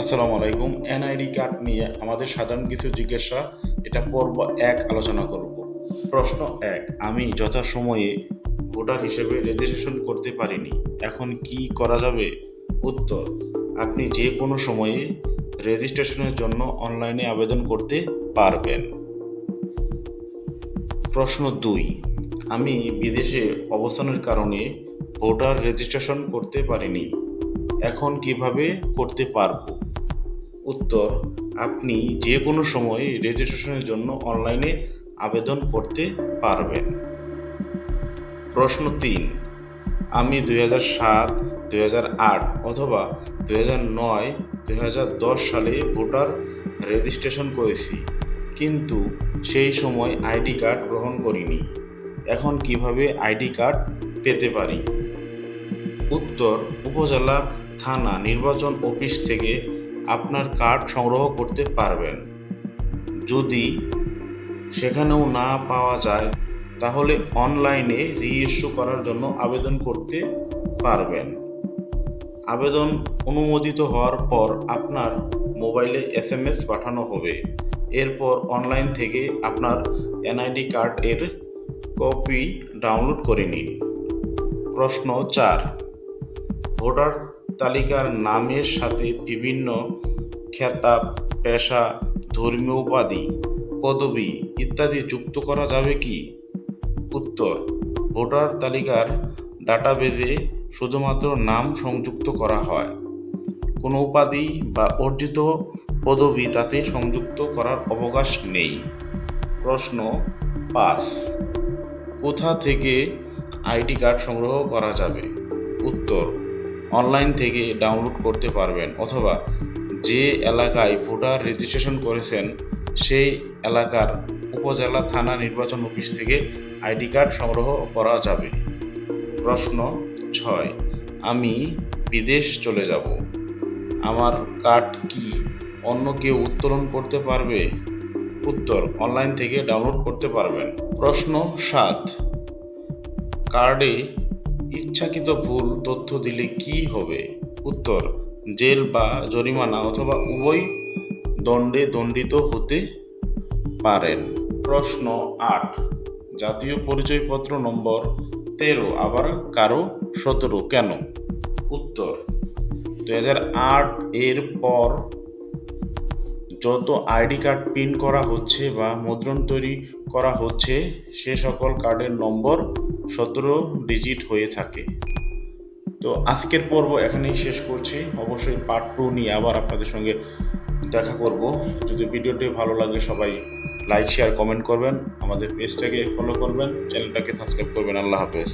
আসসালামু আলাইকুম। NID card নিয়ে আমাদের সাধারণ কিছু জিজ্ঞাসা, এটা পর্ব এক আলোচনা করব। প্রশ্ন এক, আমি যথাসময়ে ভোটার হিসেবে রেজিস্ট্রেশন করতে পারিনি, এখন কি করা যাবে? উত্তর, আপনি যে কোনো সময়ে রেজিস্ট্রেশনের জন্য অনলাইনে আবেদন করতে পারবেন। প্রশ্ন দুই, আমি বিদেশে অবস্থানের কারণে ভোটার রেজিস্ট্রেশন করতে পারিনি, এখন কীভাবে করতে পারব? উত্তর, আপনি যে কোনো সময় রেজিস্ট্রেশনের জন্য অনলাইনে আবেদন করতে পারবেন। প্রশ্ন তিন, আমি দুই হাজার সাত, দুই হাজার আট অথবা দুই হাজার নয়, দুই হাজার দশ সালে ভোটার রেজিস্ট্রেশন করেছি, কিন্তু সেই সময় আইডি কার্ড গ্রহণ করিনি। এখন কীভাবে আইডি কার্ড পেতে পারি? উত্তর, উপজেলা থানা নির্বাচন অফিস থেকে আপনার কার্ড সংগ্রহ করতে পারবেন। যদি সেখানেও না পাওয়া যায়, তাহলে অনলাইনে রিইস্যু করার জন্য আবেদন করতে পারবেন। আবেদন অনুমোদিত হওয়ার পর আপনার মোবাইলে এস এম এস পাঠানো হবে। এরপর অনলাইন থেকে আপনার এনআইডি কার্ড এর কপি ডাউনলোড করে নিন। প্রশ্ন চার, ভোটার তালিকার নামের সাথে বিভিন্ন খেতাব পেশা, ধর্মীয় উপাধি, পদবি ইত্যাদি যুক্ত করা যাবে কি? উত্তর, ভোটার তালিকার ডাটাবেজে শুধুমাত্র নাম সংযুক্ত করা হয়। কোনো উপাধি বা অর্জিত পদবি তাতে সংযুক্ত করার অবকাশ নেই। প্রশ্ন পাঁচ, কোথা থেকে আইডি কার্ড সংগ্রহ করা যাবে? উত্তর অনলাইন থেকে ডাউনলোড করতে পারবেন অথবা যে এলাকায় ভোটার রেজিস্ট্রেশন করেছেন, সেই এলাকার উপজেলা থানা নির্বাচন অফিস থেকে আইডি কার্ড সংগ্রহ করা যাবে। প্রশ্ন ছয়, আমি বিদেশ চলে যাব। আমার কার্ড কি অন্য কেউ উত্তোলন করতে পারবে? উত্তর অনলাইন থেকে ডাউনলোড করতে পারবেন। প্রশ্ন সাত কার্ডে ইচ্ছাকৃত ভুল তথ্য দিলে কি হবে? উত্তর, জেল বা জরিমানা অথবা উভয় দণ্ডে দণ্ডিত হতে পারেন। প্রশ্ন আট, জাতীয় পরিচয়পত্র নম্বর তেরো, আবার কারও সতেরো কেন? উত্তর দু এর পর যত আইডি কার্ড প্রিন্ট করা হচ্ছে বা মুদ্রণ তৈরি করা হচ্ছে, সে সকল কার্ডের নম্বর সতেরো ডিজিট হয়ে থাকে। তো আজকের পর্ব এখানেই শেষ করছি। অবশ্যই পার্ট টু নিয়ে আবার আপনাদের সঙ্গে দেখা করব। যদি ভিডিওটি ভালো লাগে সবাই লাইক শেয়ার কমেন্ট করবেন। আমাদের পেজটাকে ফলো করবেন। চ্যানেলটাকে সাবস্ক্রাইব করবেন। আল্লাহ হাফেজ।